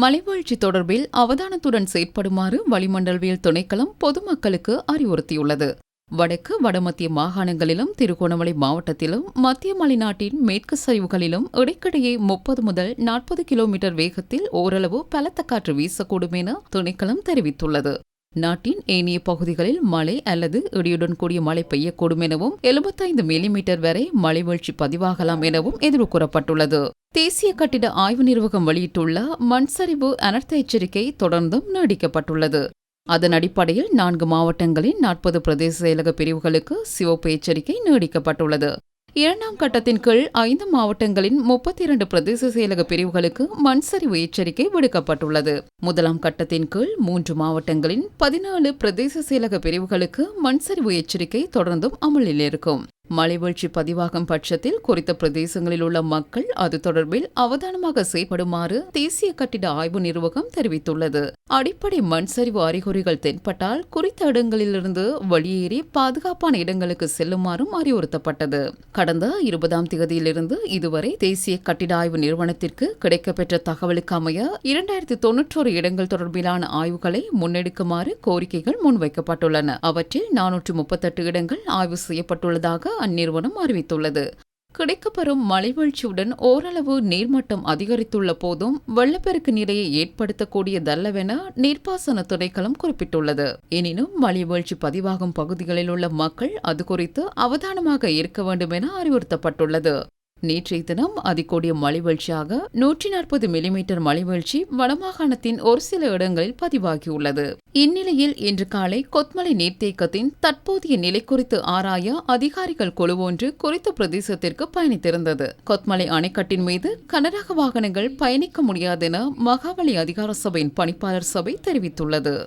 மலைவீழ்ச்சி தொடர்பில் அவதானத்துடன் செயற்படுமாறு வளிமண்டலவியல் துணைக்களம் பொதுமக்களுக்கு அறிவுறுத்தியுள்ளது. வடக்கு வடமத்திய மாகாணங்களிலும் திருகோணமலை மாவட்டத்திலும் மத்திய மலைநாட்டின் மேற்கு சரிவுகளிலும் இடைக்கிடையே முப்பது முதல் நாற்பது கிலோமீட்டர் வேகத்தில் ஓரளவு பலத்த காற்று வீசக்கூடும் என துணைக்களம் தெரிவித்துள்ளது. நாட்டின் ஏனைய பகுதிகளில் மழை அல்லது இடியுடன் கூடிய மழை பெய்யக்கூடும் எனவும் எழுபத்தைந்து மில்லிமீட்டர் வரை மழை வீழ்ச்சி பதிவாகலாம் எனவும் எதிர்கூறப்பட்டுள்ளது தேசிய கட்டிட ஆய்வு நிர்வாகம் வெளியிட்டுள்ள மண்சரிவு அனர்த்த எச்சரிக்கை தொடர்ந்தும் நீடிக்கப்பட்டுள்ளது. அதன் அடிப்படையில் நான்கு மாவட்டங்களின் நாற்பது பிரதேச செயலக பிரிவுகளுக்கு சிவப்பு எச்சரிக்கை நீடிக்கப்பட்டுள்ளது. இரண்டாம் கட்டத்தின் கீழ் ஐந்து மாவட்டங்களின் முப்பத்தி இரண்டு பிரதேச செயலக பிரிவுகளுக்கு மண்சரிவு எச்சரிக்கை விடுக்கப்பட்டுள்ளது. முதலாம் கட்டத்தின் கீழ் மூன்று மாவட்டங்களின் பதினாலு பிரதேச செயலக பிரிவுகளுக்கு மண்சரிவு எச்சரிக்கை தொடர்ந்தும் அமலில் இருக்கும். மலைவீழ்ச்சி பதிவாகும் பட்சத்தில் குறித்த பிரதேசங்களில் உள்ள மக்கள் அது தொடர்பில் அவதானமாக செயல்படுமாறு தேசிய கட்டிட ஆய்வு நிர்வாகம் தெரிவித்துள்ளது. அடிப்படை மண் சரிவு அறிகுறிகள் தென்பட்டால் குறித்த இடங்களிலிருந்து வெளியேறி பாதுகாப்பான இடங்களுக்கு செல்லுமாறும் அறிவுறுத்தப்பட்டது. கடந்த இருபதாம் தேதியிலிருந்து இதுவரை தேசிய கட்டிட ஆய்வு நிறுவனத்திற்கு கிடைக்கப்பெற்ற தகவலுக்கு அமைய இரண்டாயிரத்தி தொன்னூற்றோரு இடங்கள் தொடர்பிலான ஆய்வுகளை முன்னெடுக்குமாறு கோரிக்கைகள் முன்வைக்கப்பட்டுள்ளன. அவற்றில் நானூற்று முப்பத்தெட்டு இடங்கள் ஆய்வு செய்யப்பட்டுள்ளதாக அந்நிறுவனம் அறிவித்துள்ளது. கிடைக்கப்பெறும் மலைவீழ்ச்சியுடன் ஓரளவு நீர்மட்டம் அதிகரித்துள்ள போதும் வெள்ளப்பெருக்கு நிலையை ஏற்படுத்தக்கூடியதல்லவென நீர்ப்பாசன திணைக்களம் குறிப்பிட்டுள்ளது. எனினும் மலைவீழ்ச்சி பதிவாகும் பகுதிகளில் உள்ள மக்கள் அது குறித்து அவதானமாக இருக்க வேண்டும் என அறிவுறுத்தப்பட்டுள்ளது. நேற்றைய தினம் அதிகூடிய மழைவீழ்ச்சியாக நூற்றி நாற்பது மில்லிமீட்டர் மழைவீழ்ச்சி வடமாகாணத்தின் ஒரு சில இடங்களில் பதிவாகியுள்ளது. இந்நிலையில் இன்று காலை கொத்மலை நீர்த்தேக்கத்தின் தற்போதைய நிலை குறித்து ஆராய அதிகாரிகள் குழு ஒன்று குறித்த பிரதேசத்திற்கு பயணித்திருந்தது. கொத்மலை அணைக்கட்டின் மீது கனரக வாகனங்கள் பயணிக்க முடியாதென மகாவலி அதிகார சபையின் பணிப்பாளர் சபை தெரிவித்துள்ளது.